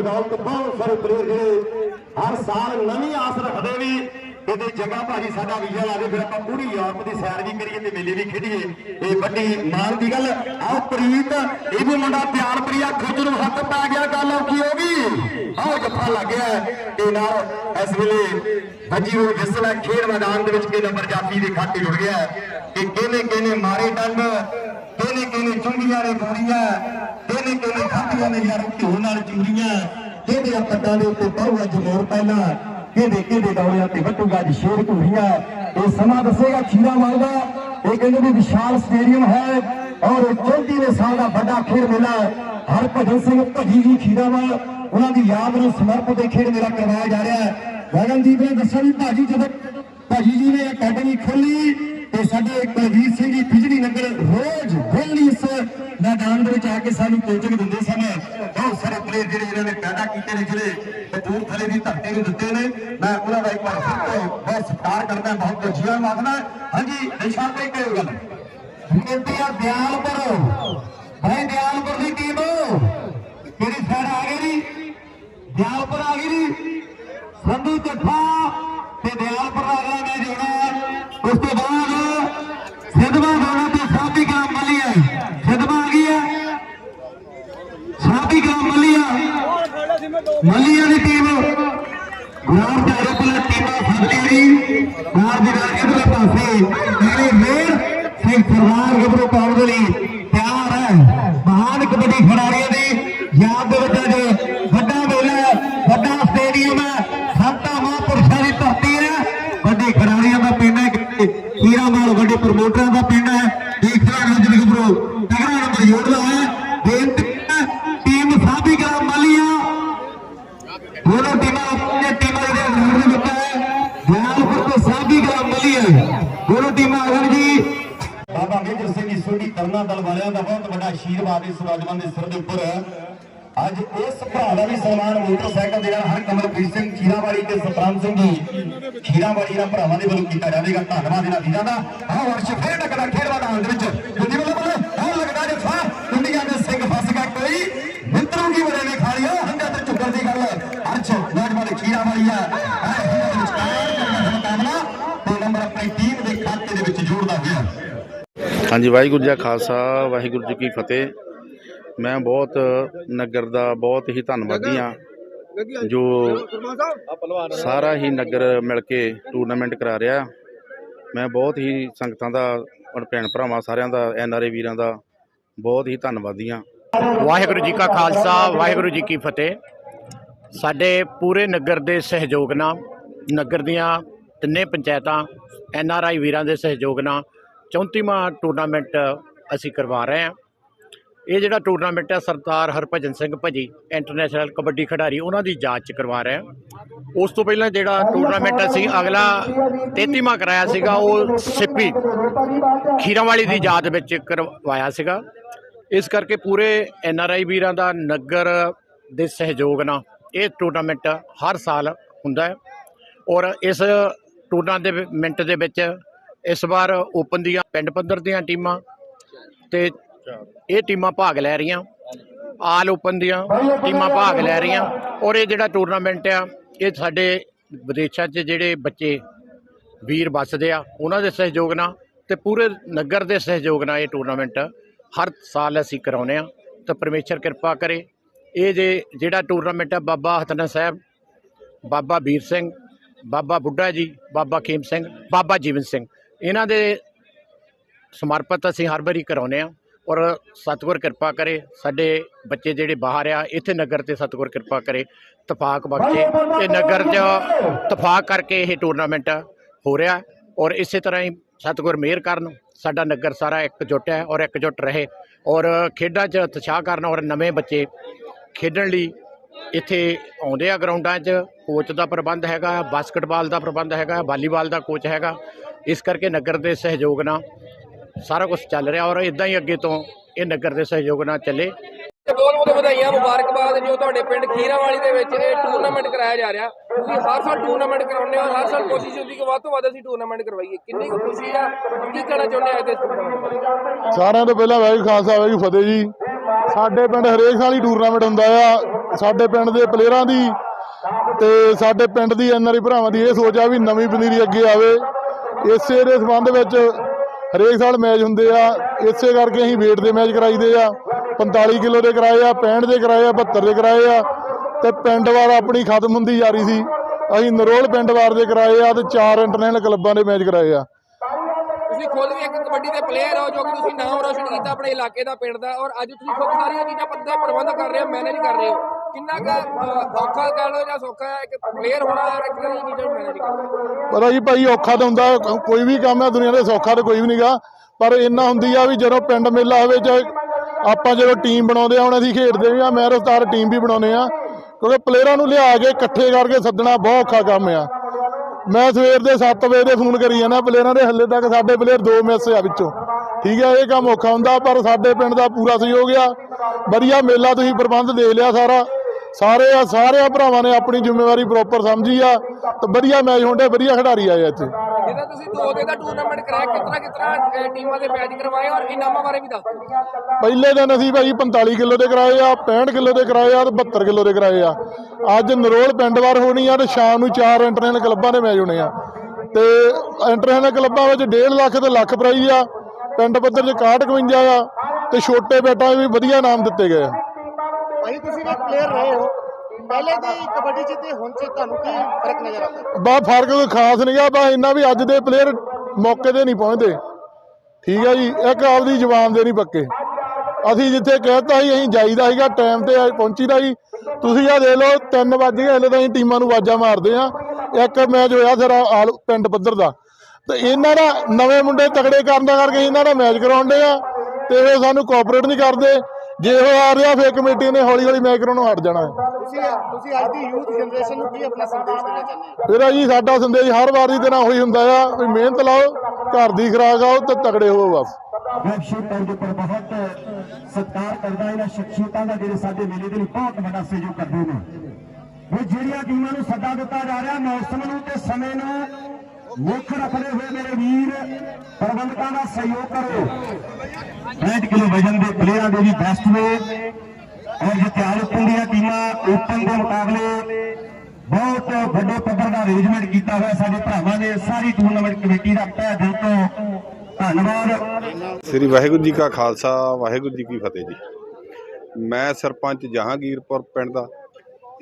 ਬਦੌਲਤ ਬਹੁਤ ਸਾਰੇ ਪਲੇਅਰ ਜਿਹੜੇ ਹਰ ਸਾਲ ਨਵੀਂ ਆਸ ਰੱਖਦੇ ਵੀ ਕਿਤੇ ਜਗ੍ਹਾ ਭਾਜੀ ਸਾਡਾ ਵੀਜ਼ਾ ਲਾ ਦੇ ਫਿਰ ਆਪਾਂ ਪੂਰੀ ਯੂਰਪ ਦੀ ਸੈਰ ਵੀ ਕਰੀਏ ਤੇ ਮੇਲੇ ਵੀ ਖੇਡੀਏ। ਇਹ ਵੱਡੀ ਮਾਣ ਦੀ ਗੱਲ। ਆਓ ਪ੍ਰੀਤ, ਇਹ ਵੀ ਮੁੰਡਾ ਪਿਆਰ ਪ੍ਰਿਆ, ਖੁਦ ਨੂੰ ਹੱਥ ਪੈ ਗਿਆ, ਗੱਲ ਔਖੀ ਹੋ ਗਈ। ਆਓ ਜੱਫਾ ਲੱਗਿਆ ਤੇ ਨਾਲ ਇਸ ਵੇਲੇ ਭੱਜੀ ਹੋਈ ਵਿਸਲਾ ਖੇਡ ਮੈਦਾਨ ਦੇ ਵਿੱਚ ਕਿ ਨੰਬਰ ਜਾਫੀ ਦੇ ਖਾਤੇ ਜੁੜ ਗਿਆ ਕਿ ਕਿਹਨੇ ਕਿਹਨੇ ਮਾਰੇ ਡੰਡ? ਕਿਹਨੇ ਕਿਹਨੇ ਚੁੰਗੀਆਂ ਨੇ ਗੋਲੀਆਂ ਕਿਹਨੇ ਕਿਹਨੇ ਖਾਧੀਆਂ ਨੇ ਯਾਰ ਘਿਓ ਨਾਲ ਚੂਰੀਆਂ ਕਿਹਦੇ ਪੱਟਾਂ ਦੇ ਉੱਤੇ ਬਹੁਆ ਜਮੋਰ ਪਹਿਲਾਂ? ਕਿਹਦੇ ਕਿਹਦੇ ਦੌੜਿਆਂ ਤੇ ਵੱਟੂਗਾ ਜੀ ਸ਼ੇਰ ਘੁੰਡੀਆਂ ਇਹ ਸਮਾਂ ਦੱਸੇਗਾ ਖੀਰਾ ਮਾਰਦਾ ਇਹ ਕਹਿੰਦੇ ਵੀ ਵਿਸ਼ਾਲ ਸਟੇਡੀਅਮ ਹੈ ਔਰ 34 ਸਾਲ ਦਾ ਵੱਡਾ ਖੇਡ ਮੇਲਾ। ਹਰਭਜਨ ਸਿੰਘ ਭੱਜੀ ਜੀ ਖੀਰਾਵਾਲ ਉਹਨਾਂ ਦੀ ਯਾਦ ਨੂੰ ਸਮਰਪਿਤ ਇਹ ਖੇਡ ਮੇਲਾ ਕਰਵਾਇਆ ਜਾ ਰਿਹਾ ਹੈ। ਗਗਨਦੀਪ ਨੇ ਦੱਸਿਆ ਵੀ ਭਾਜੀ ਜਦੋਂ ਭਾਜੀ ਜੀ ਨੇ ਅਕੈਡਮੀ ਖੋਲੀ ਤੇ ਸਾਡੇ ਕੁਲਵੀਰ ਸਿੰਘ ਜੀ ਬਿਜਲੀ ਨਗਰ ਰੋਜ਼ ਵੇਲੀ ਇਸ ਮੈਦਾਨ ਦੇ ਵਿੱਚ ਆ ਕੇ ਸਾਨੂੰ ਕੋਚਿੰਗ ਦਿੰਦੇ ਸਨ। ਬਹੁਤ ਸਾਰੇ ਪਲੇਅਰ ਜਿਹੜੇ ਇਹਨਾਂ ਨੇ ਪੈਦਾ ਕੀਤੇ ਨੇ, ਜਿਹੜੇ ਕਪੂਰਥਲੇ ਦੀ ਧਰਤੀ ਨੂੰ ਦਿੱਤੇ ਨੇ। ਮੈਂ ਉਹਨਾਂ ਦਾ ਇੱਕ ਵਾਰ ਫਿਰ ਤੋਂ ਬਹੁਤ ਸਤਿਕਾਰ ਕਰਦਾ, ਬਹੁਤ ਬਹੁਤ ਜੀਵਨ ਮਾਗਦਾ। ਹਾਂਜੀ, ਨਿਸ਼ਾਨ ਤੇ ਕਿਹੋ ਗੱਲ। ਬੇਨਤੀ ਆ ਦਿਆਲਪੁਰ। ਭਾਈ ਦਿਆਲਪੁਰ ਦੀ ਟੀਮ ਕਿਹੜੀ ਸਾਈਡ ਆ ਗਈ ਜੀ? ਦਿਆਲਪੁਰ ਆ ਗਈ ਜੀ। ਸੰਧੂ ਚੱਠਾ। ਤੇ ਦਿਆਲਪੁਰ ਦਾ ਅਗਲਾ ਮੈਚ ਹੋਣਾ ਉਸ ਤੋਂ ਬਾਅਦ ਸਿੱਧਵਾ ਗੋਣਾ ਤੇ ਸਾਬੀ ਗ੍ਰਾਮ ਮਲੀਆ। ਸਿੱਧਵਾ ਆ ਗਈ ਸਾਬੀ ਗ੍ਰਾਮ ਮੱਲੀਆ। ਮਲੀਆ ਦੀ ਟੀਮ ਗ੍ਰਾਮ ਦੇ ਰੁਪਲੇ ਟੀਮਾਂ ਫੱਟੀ ਦੀ। ਬਾਹਰ ਦੀ ਨਾਲ ਇਧਰਲੇ ਪਾਸੇ ਨਾਲੇ ਮੇਰ ਸਿੰਘ ਸਰਦਾਰ ਗੱਭਰੂ ਪਾਉਣ ਦੇ ਲਈ ਤਿਆਰ ਹੈ। ਮਹਾਨ ਕਬੱਡੀ ਖਿਡਾਰੀ ਦੀ ਯਾਦ ਦੇ ਵਿੱਚ ਅੱਜ ਵੱਡਾ ਮੇਲਾ ਹੈ, ਵੱਡਾ ਸਟੇਡੀਅਮ ਹੈ ਸੰਤਾਂ ਮਹਾਂਪੁਰਸ਼ਾਂ ਦੀ ਧਰਤੀ ਹੈ ਵੱਡੇ ਖਿਡਾਰੀਆਂ ਦਾ ਪਿੰਡ ਹੈ ਹੀਰਾ ਮਾਲ ਵੱਡੇ ਪ੍ਰਮੋਟਰਾਂ ਦਾ ਪਿੰਡ ਹੈ ਦੇਖਣਾ ਰਜਨ ਗੱਭਰੂ ਤਗੜਾ ਨੰਬਰ ਜੋੜਦਾ ਹੈ ਬੇਨਤੀ ਹੈ ਟੀਮ ਸਾਬੀ ਗ੍ਰਾਮ ਮਾਲੀਆ ਦੋਨੋਂ ਟੀਮਾਂ ਆਪਣੀਆਂ ਟੀਮਾਂ ਦੇ ਨਾਮ ਦੇ ਵਿੱਚ ਹੈ ਦਿਆਲਪੁਰ ਤੇ ਸਾਬੀ ਗ੍ਰਾਮ ਮਲੀਆ ਦੋਨੋਂ ਟੀਮਾਂ ਆਗਣ ਜੀ। ਬਾਬਾ ਮੇਜਰ ਸਿੰਘ ਜੀ ਸੋਢੀ ਤਰਨਾ ਦਲ ਵਾਲਿਆਂ ਦਾ ਬਹੁਤ ਵੱਡਾ ਆਸ਼ੀਰਵਾਦ ਇਸ ਨੌਜਵਾਨ ਦੇ ਸਿਰ ਦੇ ਉੱਪਰ ਅੱਜ ਇਸ ਭਰਾ ਦਾ ਵੀ ਸਨਮਾਨ ਮੋਟਰਸਾਈਕਲ ਦੇ ਨਾਲ ਹਰ ਕਮਲਪ੍ਰੀਤ ਸਿੰਘ ਖੀਰਾਵਾੜੀ ਤੇ ਸਤਰਾਮ ਸਿੰਘ ਜੀ ਖੀਰਾਵਾੜੀ ਦਾ ਭਰਾਵਾਂ ਦੇ ਵੱਲੋਂ ਕੀਤਾ ਜਾਵੇਗਾ। ਧੰਨਵਾਦ ਇਹਨਾਂ ਵੀਰਾਂ ਦਾ। ਆਹ ਵਰਸ਼ ਫੇਰ ਟਕੜਾ ਖੇਡ ਮੈਦਾਨ ਦੇ ਵਿੱਚ। ਜੁੱਦੀ ਵੱਲੋਂ ਵੱਲੋਂ ਆਹ ਲੱਗਦਾ ਜਫਾ ਦੁਨੀਆ ਦੇ ਸਿੰਘ ਫਸ ਗਿਆ ਕੋਈ, ਮਿੱਤਰੋਂ ਕੀ ਬਰੇ ਨੇ ਖਾ ਲਿਆ। ਤੇ ਝੁੱਗਣ ਦੀ ਗੱਲ ਅਰਸ਼ ਹਾਂਜੀ, ਵਾਹਿਗੁਰੂ ਜੀ ਕਾ ਖਾਲਸਾ, ਵਾਹਿਗੁਰੂ ਜੀ ਕੀ ਫਤਿਹ। ਮੈਂ ਬਹੁਤ ਨਗਰ ਦਾ ਬਹੁਤ ਹੀ ਧੰਨਵਾਦੀ ਹਾਂ, ਜੋ ਸਾਰਾ ਹੀ ਨਗਰ ਮਿਲ ਕੇ ਟੂਰਨਾਮੈਂਟ ਕਰਾ ਰਿਹਾ। ਮੈਂ ਬਹੁਤ ਹੀ ਸੰਗਤਾਂ ਦਾ ਔਰ ਭੈਣ ਭਰਾਵਾਂ ਸਾਰਿਆਂ ਦਾ, ਐਨ ਆਰ ਆਈ ਵੀਰਾਂ ਦਾ ਬਹੁਤ ਹੀ ਧੰਨਵਾਦੀ ਹਾਂ। ਵਾਹਿਗੁਰੂ ਜੀ ਕਾ ਖਾਲਸਾ, ਵਾਹਿਗੁਰੂ ਜੀ ਕੀ ਫਤਿਹ। ਸਾਡੇ ਪੂਰੇ ਨਗਰ ਦੇ ਸਹਿਯੋਗ ਨਾਲ, ਨਗਰ ਦੀਆਂ ਤਿੰਨੇ ਪੰਚਾਇਤਾਂ, ਐਨ ਆਰ ਆਈ ਵੀਰਾਂ ਦੇ ਸਹਿਯੋਗ ਨਾਲ 34ਵਾਂ ਟੂਰਨਾਮੈਂਟ ਅਸੀਂ ਕਰਵਾ ਰਹੇ ਹਾਂ। ਇਹ ਜਿਹੜਾ ਟੂਰਨਾਮੈਂਟ ਹੈ, ਸਰਦਾਰ ਹਰਭਜਨ ਸਿੰਘ ਭਜੀ ਇੰਟਰਨੈਸ਼ਨਲ ਕਬੱਡੀ ਖਿਡਾਰੀ, ਉਹਨਾਂ ਦੀ ਯਾਦ ਚ ਕਰਵਾ ਰਹੇ ਹਾਂ। ਉਸ ਤੋਂ ਪਹਿਲਾਂ ਜਿਹੜਾ ਟੂਰਨਾਮੈਂਟ ਅਸੀਂ ਅਗਲਾ 33ਵਾਂ ਕਰਾਇਆ ਸੀਗਾ, ਉਹ ਸਿੱਪੀ ਖੀਰਾਵਾਲੀ ਦੀ ਯਾਦ ਵਿੱਚ ਕਰਵਾਇਆ ਸੀਗਾ। ਇਸ ਕਰਕੇ ਪੂਰੇ ਐਨ ਆਰ ਆਈ ਵੀਰਾਂ ਦਾ ਨਗਰ ਦੇ ਸਹਿਯੋਗ ਨਾਲ ਇਹ ਟੂਰਨਾਮੈਂਟ ਹਰ ਸਾਲ ਹੁੰਦਾ ਹੈ। ਔਰ ਇਸ ਟੂਰਨਾਮੈਂਟ ਦੇ ਵਿੱਚ ਇਸ ਵਾਰ ਓਪਨ ਦੀਆਂ ਪਿੰਡ ਪੱਧਰ ਦੀਆਂ ਟੀਮਾਂ ਤੇ ਇਹ ਟੀਮਾਂ ਭਾਗ ਲੈ ਰਹੀਆਂ। ਆਲ ਓਪਨ ਦੀਆਂ ਟੀਮਾਂ ਭਾਗ ਲੈ ਰਹੀਆਂ ਔਰ ਇਹ ਜਿਹੜਾ ਟੂਰਨਾਮੈਂਟ ਆ, ਇਹ ਸਾਡੇ ਵਿਦੇਸ਼ਾਂ 'ਚ ਜਿਹੜੇ ਬੱਚੇ ਵੀਰ ਵੱਸਦੇ ਆ, ਉਹਨਾਂ ਦੇ ਸਹਿਯੋਗ ਨਾਲ ਤੇ ਪੂਰੇ ਨਗਰ ਦੇ ਸਹਿਯੋਗ ਨਾਲ ਇਹ ਟੂਰਨਾਮੈਂਟ ਹਰ ਸਾਲ ਅਸੀਂ ਕਰਾਉਂਦੇ ਆ ਤਾਂ ਪਰਮੇਸ਼ਰ ਕਿਰਪਾ ਕਰੇ। ਇਹ ਜੇ ਜਿਹੜਾ ਟੂਰਨਾਮੈਂਟ ਆ, ਬਾਬਾ ਹਤਨਾ ਸਾਹਿਬ, ਬਾਬਾ ਵੀਰ ਸਿੰਘ, ਬਾਬਾ ਬੁੱਢਾ ਜੀ, ਬਾਬਾ ਖੇਮ ਸਿੰਘ, ਬਾਬਾ ਜੀਵਨ ਸਿੰਘ। ਇਹਨਾਂ ਦੇ ਸਮਰਪਿਤ ਅਸੀਂ ਹਰ ਵਾਰੀ ਕਰਾਉਂਦੇ ਆ ਔਰ ਸਤਿਗੁਰ ਕਿਰਪਾ ਕਰੇ ਸਾਡੇ ਬੱਚੇ ਜਿਹੜੇ ਬਾਹਰ ਆ ਇੱਥੇ ਨਗਰ ਤੇ ਸਤਿਗੁਰ ਕਿਰਪਾ ਕਰੇ ਤਫਾਕ ਬਖਸ਼ੇ। ਤੇ ਨਗਰ 'ਚ ਤਫਾਕ ਕਰਕੇ ਇਹ ਟੂਰਨਾਮੈਂਟ ਹੋ ਰਿਹਾ ਔਰ ਇਸੇ ਤਰ੍ਹਾਂ ਹੀ ਸਤਿਗੁਰ ਮਿਹਰ ਕਰਨ ਸਾਡਾ ਨਗਰ ਸਾਰਾ ਇਕਜੁੱਟ ਹੈ ਔਰ ਇਕਜੁੱਟ ਰਹੇ ਔਰ ਖੇਡਾਂ 'ਚ ਉਤਸ਼ਾਹ ਕਰਨ ਔਰ ਨਵੇਂ ਬੱਚੇ ਖੇਡਣ ਲਈ ਇੱਥੇ ਆਉਂਦੇ ਆ ਗਰਾਊਂਡਾਂ 'ਚ। ਕੋਚ ਦਾ ਪ੍ਰਬੰਧ ਹੈਗਾ ਬਾਸਕਟਬਾਲ ਦਾ ਪ੍ਰਬੰਧ ਹੈਗਾ ਵਾਲੀਬਾਲ ਦਾ ਕੋਚ ਹੈਗਾ। ਇਸ ਕਰਕੇ ਨਗਰ ਦੇ ਸਹਿਯੋਗ ਨਾਲ ਸਾਰਾ ਕੁਝ ਚੱਲ ਰਿਹਾ ਔਰ ਇਦਾਂ ਹੀ ਅੱਗੇ ਤੋਂ ਇਹ ਨਗਰ ਦੇ ਸਹਿਯੋਗ ਨਾਲ ਚੱਲੇ। ਬਹੁਤ ਬਹੁਤ ਵਧਾਈਆਂ ਮੁਬਾਰਕਬਾਦ ਜੋ ਤੁਹਾਡੇ ਪਿੰਡ ਖੀਰਾਵਾਲੀ ਦੇ ਵਿੱਚ ਇਹ ਟੂਰਨਾਮੈਂਟ ਕਰਾਇਆ ਜਾ ਰਿਹਾ। ਤੁਸੀਂ ਹਰ ਸਾਲ ਟੂਰਨਾਮੈਂਟ ਕਰਾਉਂਦੇ ਹੋ ਹਰ ਸਾਲ ਕੋਸ਼ਿਸ਼ ਹੁੰਦੀ ਕਿ ਵੱਧ ਤੋਂ ਵੱਧ ਅਸੀਂ ਟੂਰਨਾਮੈਂਟ ਕਰਵਾਈਏ। ਕਿੰਨੀ ਕੁ ਖੁਸ਼ੀ ਆ ਕੀ ਕਹਿਣਾ ਚਾਹੁੰਦੇ ਆ ਇਸ ਟੂਰਨਾਮੈਂਟ ਸਾਰਿਆਂ ਤੋਂ ਪਹਿਲਾਂ ਵਾਹਿਗੁਰੂ ਖਾਲਸਾ ਵਾਹਿਗੁਰੂ ਫਤਿਹ ਜੀ। ਸਾਡੇ ਪਿੰਡ ਹਰੇਕ ਸਾਲ ਹੀ ਟੂਰਨਾਮੈਂਟ ਹੁੰਦਾ ਆ। ਸਾਡੇ ਪਿੰਡ ਦੇ ਪਲੇਅਰਾਂ ਦੀ ਤੇ ਸਾਡੇ ਪਿੰਡ ਦੀ ਐਨਆਰਈ ਭਰਾਵਾਂ ਦੀ ਇਹ ਸੋਚ ਆ ਵੀ ਨਵੀਂ ਪਨੀਰੀ ਅੱਗੇ ਆਵੇ। ਇਸੇ ਦੇ ਸੰਬੰਧ ਵਿੱਚ ਹਰੇਕ ਸਾਲ ਮੈਚ ਹੁੰਦੇ ਆ। ਇਸੇ ਕਰਕੇ ਅਸੀਂ weight ਦੇ ਮੈਚ ਕਰਾਈਦੇ ਆ। 45 ਕਿਲੋ ਦੇ ਕਰਾਏ ਆ 65 ਦੇ ਕਰਾਏ ਆ 72 ਦੇ ਕਰਾਏ ਆ। ਤੇ ਪਿੰਡ ਵਾਰ ਆਪਣੀ ਖਤਮ ਹੁੰਦੀ ਜਾ ਰਹੀ ਸੀ। ਅਸੀਂ ਨਰੋਲ ਪਿੰਡ ਵਾਰ ਦੇ ਕਰਾਏ ਆ ਤੇ ਚਾਰ ਇੰਟਰਨੈਸ਼ਨਲ ਕਲੱਬਾਂ ਦੇ ਮੈਚ ਕਰਾਏ ਆ। ਤੁਸੀਂ ਖੁਦ ਵੀ ਇੱਕ ਕਬੱਡੀ ਦੇ ਪਲੇਅਰ ਹੋ ਜੋ ਕਿ ਤੁਸੀਂ ਨਾਮ ਰੋਸ਼ਨ ਕੀਤਾ ਆਪਣੇ ਇਲਾਕੇ ਦਾ, ਪਿੰਡ ਦਾ। ਔਰ ਅੱਜ ਤੁਸੀਂ ਖੁਦ ਸਾਰੀਆਂ ਚੀਜ਼ਾਂ ਪੱਧਰ ਪ੍ਰਬੰਧ ਕਰ ਰਹੇ ਹੋ ਮੈਨੇਜ ਕਰ ਰਹੇ ਹੋ। ਕਿੰਨਾ ਕੁ ਅਹ, ਔਖਾ ਕਹਿ ਲਓ ਜਾਂ ਸੌਖਾ ਹੈ ਇੱਕ ਪਲੇਅਰ ਹੋਣਾ ਔਰ ਇੱਕ ਤਰ੍ਹਾਂ ਦੀ ਪਤਾ ਜੀ ਭਾਈ ਔਖਾ ਤਾਂ ਹੁੰਦਾ ਕੋਈ ਵੀ ਕੰਮ ਹੈ ਦੁਨੀਆ ਦੇ ਸੌਖਾ ਤਾਂ ਕੋਈ ਵੀ ਨਹੀਂਗਾ ਪਰ ਇੰਨਾ ਹੁੰਦੀ ਆ ਵੀ ਜਦੋਂ ਪਿੰਡ ਮੇਲਾ ਹੋਵੇ ਚਾਹੇ ਆਪਾਂ ਜਦੋਂ ਟੀਮ ਬਣਾਉਂਦੇ ਆ ਹੁਣ ਅਸੀਂ ਖੇਡਦੇ ਵੀ ਆ ਮੈਂ ਰਫਤਾਰ ਟੀਮ ਵੀ ਬਣਾਉਂਦੇ ਆ। ਕਿਉਂਕਿ ਪਲੇਅਰਾਂ ਨੂੰ ਲਿਆ ਕੇ ਇਕੱਠੇ ਕਰਕੇ ਸੱਦਣਾ ਬਹੁਤ ਔਖਾ ਕੰਮ ਆ। ਮੈਂ ਸਵੇਰ ਦੇ 7 ਵਜੇ ਦੇ ਫੋਨ ਕਰੀ ਜਾਂਦਾ ਪਲੇਅਰਾਂ ਦੇ ਹੱਲੇ ਤੱਕ ਸਾਡੇ ਪਲੇਅਰ ਦੋ ਮਿਸ ਆ ਵਿੱਚੋਂ। ਠੀਕ ਹੈ ਇਹ ਕੰਮ ਔਖਾ ਹੁੰਦਾ ਪਰ ਸਾਡੇ ਪਿੰਡ ਦਾ ਪੂਰਾ ਸਹਿਯੋਗ ਆ। ਵਧੀਆ ਮੇਲਾ ਤੁਸੀਂ ਪ੍ਰਬੰਧ ਦੇ ਲਿਆ ਸਾਰਾ। ਸਾਰੇ ਆ ਸਾਰਿਆਂ ਭਰਾਵਾਂ ਨੇ ਆਪਣੀ ਜ਼ਿੰਮੇਵਾਰੀ ਪ੍ਰੋਪਰ ਸਮਝੀ ਆ ਤੇ ਵਧੀਆ ਮੈਚ ਹੁੰਦੇ ਵਧੀਆ ਖਿਡਾਰੀ ਆਏ ਇੱਥੇ। ਜਿਹਦਾ ਤੁਸੀਂ ਦੋ ਦਿਨ ਦਾ ਟੂਰਨਾਮੈਂਟ ਕਰਾਇਆ ਕਿਤਨਾ ਕਿਤਨਾ ਟੀਮਾਂ ਦੇ ਮੈਚ ਕਰਵਾਏ ਔਰ ਇਨਾਮਾਂ ਬਾਰੇ ਵੀ ਦੱਸ ਪਹਿਲੇ ਦਿਨ ਅਸੀਂ ਭਾਈ 45 ਕਿਲੋ ਦੇ ਕਰਾਏ ਆ 65 ਕਿਲੋ ਦੇ ਕਰਾਏ ਆ ਤੇ 72 ਕਿਲੋ ਦੇ ਕਰਾਏ ਆ। ਅੱਜ ਨਰੋਲ ਪਿੰਡ ਵਾਰ ਹੋਣੀ ਆ ਤੇ ਸ਼ਾਮ ਨੂੰ ਚਾਰ ਇੰਟਰਨੈਸ਼ਨਲ ਕਲੱਬਾਂ ਦੇ ਮੈਚ ਹੋਣੇ ਆ। ਤੇ ਇੰਟਰਨੈਸ਼ਨਲ ਕਲੱਬਾਂ ਵਿੱਚ 1.5 ਲੱਖ ਤੇ ਲੱਖ ਪ੍ਰਾਈਜ਼ ਆ ਪਿੰਡ ਪੱਧਰ 'ਚ 61 51 ਆ ਤੇ ਛੋਟੇ ਬੇਟਾਂ ਵੀ ਵਧੀਆ ਨਾਮ ਦਿੱਤੇ ਗਏ ਆ। ਭਾਈ ਤੁਸੀਂ ਵੀ ਪਲੇਅਰ ਰਹੇ ਹੋ। ਪਹਿਲੇ ਦੀ ਕਬੱਡੀ ਚ ਤੇ ਹੁਣ ਚ ਤੁਹਾਨੂੰ ਕੀ ਫ਼ਰਕ ਨਜ਼ਰ ਆਉਂਦਾ? ਬਾ ਫ਼ਰਕ ਕੋਈ ਖਾਸ ਨਹੀਂਗਾ ਬਾ ਇੰਨਾ ਵੀ ਅੱਜ ਦੇ ਪਲੇਅਰ ਮੌਕੇ ਤੇ ਨਹੀਂ ਪਹੁੰਚਦੇ। ਠੀਕ ਹੈ ਜੀ, ਇੱਕ ਆਪਦੀ ਜਵਾਨ ਦੇ ਨਹੀਂ ਪੱਕੇ। ਅਸੀਂ ਜਿੱਥੇ ਕਹਿਤਾ ਸੀ, ਅਸੀਂ ਜਾਈਦਾ ਸੀਗਾ ਟਾਈਮ ਤੇ ਪਹੁੰਚੀਦਾ ਸੀ ਤੁਸੀਂ ਆ ਦੇਖ ਲਓ 3 ਵਜੇ ਹਲੇ ਤਾਂ ਅਸੀਂ ਟੀਮਾਂ ਨੂੰ ਆਵਾਜ਼ਾਂ ਮਾਰਦੇ ਆ। ਇੱਕ ਮੈਚ ਹੋਇਆ ਫਿਰ ਆਲ ਪਿੰਡ ਪੱਧਰ ਦਾ। ਤੇ ਇਹਨਾਂ ਦਾ ਨਵੇਂ ਮੁੰਡੇ ਤਗੜੇ ਕਰਨ ਦਾ ਕਰਕੇ ਇਹਨਾਂ ਦਾ ਮੈਚ ਕਰਾਉਂਦੇ ਆ। ਤੇ ਇਹ ਸਾਨੂੰ ਕੋਆਪਰੇਟ ਨਹੀਂ ਕਰਦੇ। ਜੇ ਉਹ ਆ ਰਿਹਾ ਫੇਰ ਕਮੇਟੀ ਨੇ ਹੌਲੀ ਹੌਲੀ ਮੈਚ ਕਰਾਉਣੋਂ ਹਟ ਜਾਣਾ। ਹੈ ਤੁਸੀਂ ਤੁਸੀਂ ਅੱਜ ਦੀ ਯੂਥ ਜਨਰੇਸ਼ਨ ਨੂੰ ਕੀ ਆਪਣਾ ਸੰਦੇਸ਼ ਦੇਣਾ ਚਾਹੁੰਦੇ ਹੋ? ਇਹਦਾ ਜੀ ਸਾਡਾ ਸੰਦੇਸ਼ ਹਰ ਵਾਰੀ ਦੇ ਨਾਲ ਹੋਈ ਹੁੰਦਾ ਆ ਵੀ ਮਿਹਨਤ ਲਾਓ ਘਰ ਦੀ ਖੁਰਾਕ ਆਓ ਤੇ ਤਗੜੇ ਹੋਵੋ ਬਸ। ਵੈਬਸਾਈਟ ਦੇ ਉੱਪਰ ਬਹੁਤ ਸਤਿਕਾਰ ਕਰਦਾ ਇਹਨਾਂ ਸ਼ਖਸੀਅਤਾਂ ਦਾ ਜਿਹੜੇ ਸਾਡੇ ਮੇਲੇ ਦੇ ਲਈ ਬਹੁਤ ਵੱਡਾ ਸਹਿਯੋਗ ਕਰਦੇ ਨੇ। ਉਹ ਜਿਹੜੀਆਂ ਟੀਮਾਂ ਨੂੰ ਸੱਦਾ ਦਿੱਤਾ ਜਾ ਰਿਹਾ ਮੌਸਮ ਨੂੰ ਤੇ ਸਮੇਂ ਨੂੰ ਮੁੱਖ ਰੱਖਦੇ ਹੋਏ ਮੇਰੇ ਵੀਰ ਪ੍ਰਬੰਧਕਾਂ ਦਾ ਸਹਿਯੋਗ ਕਰੋ। 65 ਕਿਲੋ ਵਜਨ ਦੇ ਪਲੇਅਰਾਂ ਦੇ ਵੀ ਬੈਸਟ ਨੇ। ਔਰ ਜੇ ਤਿਆਰ ਉੱਪਰ ਟੀਮਾਂ ਓਪਨ ਦੇ ਮੁਕਾਬਲੇ ਬਹੁਤ ਵੱਡੇ ਪੱਧਰ ਦਾ ਅਰੇਂਜਮੈਂਟ ਕੀਤਾ ਹੋਇਆ ਸਾਡੇ ਭਰਾਵਾਂ ਨੇ। ਸਾਰੀ ਟੂਰਨਾਮੈਂਟ ਕਮੇਟੀ ਦਾ ਤਹਿ ਦਿਲ ਤੋਂ ਧੰਨਵਾਦ। ਸ੍ਰੀ ਵਾਹਿਗੁਰੂ ਜੀ ਕਾ ਖਾਲਸਾ, ਵਾਹਿਗੁਰੂ ਜੀ ਕੀ ਫਤਿਹ ਜੀ। ਮੈਂ ਸਰਪੰਚ ਜਹਾਂਗੀਰਪੁਰ ਪਿੰਡ ਦਾ।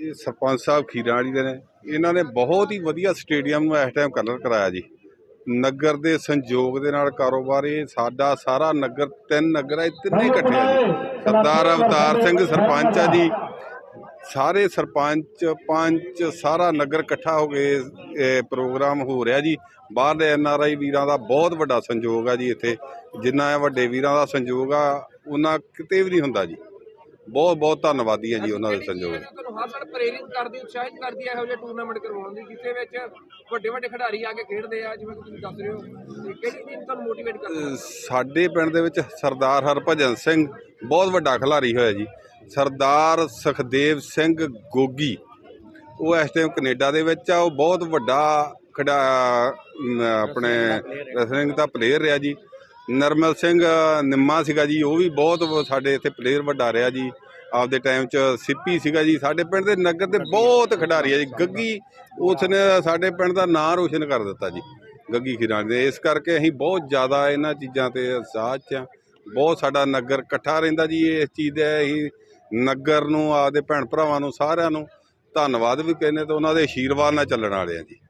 ਇਹ ਸਰਪੰਚ ਸਾਹਿਬ ਖੀਰਾਂ ਵਾਲੀ ਦੇ ਨੇ। ਇਹਨਾਂ ਨੇ ਬਹੁਤ ਹੀ ਵਧੀਆ ਸਟੇਡੀਅਮ ਨੂੰ ਇਸ ਟਾਈਮ ਕਲਰ ਕਰਾਇਆ ਜੀ। ਨਗਰ ਦੇ ਸੰਯੋਗ ਦੇ ਨਾਲ ਕਾਰੋਬਾਰ ਇਹ ਸਾਡਾ ਸਾਰਾ ਨਗਰ ਤਿੰਨ ਨਗਰ ਹੈ ਤਿੰਨੇ ਇਕੱਠੇ ਆ ਜੀ। ਸਰਦਾਰ ਅਵਤਾਰ ਸਿੰਘ ਸਰਪੰਚ ਆ ਜੀ। ਸਾਰੇ ਸਰਪੰਚ ਪੰਚ ਸਾਰਾ ਨਗਰ ਇਕੱਠਾ ਹੋ ਕੇ ਇਹ ਪ੍ਰੋਗਰਾਮ ਹੋ ਰਿਹਾ ਜੀ। ਬਾਹਰਲੇ ਐਨ ਆਰ ਆਈ ਵੀਰਾਂ ਦਾ ਬਹੁਤ ਵੱਡਾ ਸੰਯੋਗ ਆ ਜੀ ਇੱਥੇ। ਜਿੰਨਾ ਇਹ ਵੱਡੇ ਵੀਰਾਂ ਦਾ ਸੰਯੋਗ ਆ ਉਹਨਾਂ ਕਿਤੇ ਵੀ ਨਹੀਂ ਹੁੰਦਾ ਜੀ। ਬਹੁਤ ਬਹੁਤ ਧੰਨਵਾਦੀ ਆ ਜੀ ਉਹਨਾਂ ਦੇ ਸੰਯੋਗ ਕਿਹੜੀ ਪ੍ਰੇਰਿਤ ਕਰਦੀ, ਉਤਸ਼ਾਹਿਤ ਕਰਦੀ ਹੈ ਇਹੋ ਜਿਹੇ ਟੂਰਨਾਮੈਂਟ ਕਰਵਾਉਣ ਦੀ, ਜਿੱਥੇ ਵਿੱਚ ਵੱਡੇ ਵੱਡੇ ਖਿਡਾਰੀ ਆ ਕੇ ਖੇਡਦੇ ਆ, ਜਿਵੇਂ ਤੁਸੀਂ ਦੱਸ ਰਹੇ ਹੋ, ਤੇ ਕਿਹੜੀ ਟੀਮ ਤੁਹਾਨੂੰ ਮੋਟੀਵੇਟ ਕਰਦੀ ਸਾਡੇ ਪਿੰਡ ਦੇ ਵਿੱਚ ਸਰਦਾਰ ਹਰਭਜਨ ਸਿੰਘ ਬਹੁਤ ਵੱਡਾ ਖਿਡਾਰੀ ਹੋਇਆ ਜੀ। ਸਰਦਾਰ ਸੁਖਦੇਵ ਸਿੰਘ ਗੋਗੀ, ਉਹ ਇਸ ਟਾਈਮ ਕੈਨੇਡਾ ਦੇ ਵਿੱਚ ਆ, ਉਹ ਬਹੁਤ ਵੱਡਾ ਖਿਡਾ ਆਪਣੇ ਰੈਸਲਿੰਗ ਦਾ ਪਲੇਅਰ ਰਿਹਾ ਜੀ। ਨਰਮਲ ਸਿੰਘ, ਨਿੰਮਾ ਸੀਗਾ ਜੀ, ਉਹ ਵੀ ਬਹੁਤ ਸਾਡੇ ਇੱਥੇ ਪਲੇਅਰ ਵੱਡਾ ਰਿਹਾ ਜੀ। ਆਪਦੇ ਟਾਈਮ 'ਚ ਸਿੱਪੀ ਸੀਗਾ ਜੀ। ਸਾਡੇ ਪਿੰਡ ਦੇ ਨਗਰ ਦੇ ਬਹੁਤ ਖਿਡਾਰੀ ਆ ਜੀ। ਗੱਗੀ ਉਸ ਨੇ ਸਾਡੇ ਪਿੰਡ ਦਾ ਨਾਂ ਰੋਸ਼ਨ ਕਰ ਦਿੱਤਾ ਜੀ, ਗੱਗੀ ਖੀਰਾਂ ਦੇ। ਇਸ ਕਰਕੇ ਅਸੀਂ ਬਹੁਤ ਜ਼ਿਆਦਾ ਇਹਨਾਂ ਚੀਜ਼ਾਂ ਤੇ ਉਤਸ਼ਾਹ 'ਚ ਆ ਬਹੁਤ ਸਾਡਾ ਨਗਰ ਇਕੱਠਾ ਰਹਿੰਦਾ ਜੀ ਇਸ ਚੀਜ਼ ਦੇ। ਅਸੀਂ ਨਗਰ ਨੂੰ, ਆਪਦੇ ਭੈਣ ਭਰਾਵਾਂ ਨੂੰ, ਸਾਰਿਆਂ ਨੂੰ ਧੰਨਵਾਦ ਵੀ ਕਹਿੰਦੇ ਤੇ ਉਹਨਾਂ ਦੇ ਆਸ਼ੀਰਵਾਦ ਨਾਲ ਚੱਲਣ ਵਾਲੇ ਆ ਜੀ।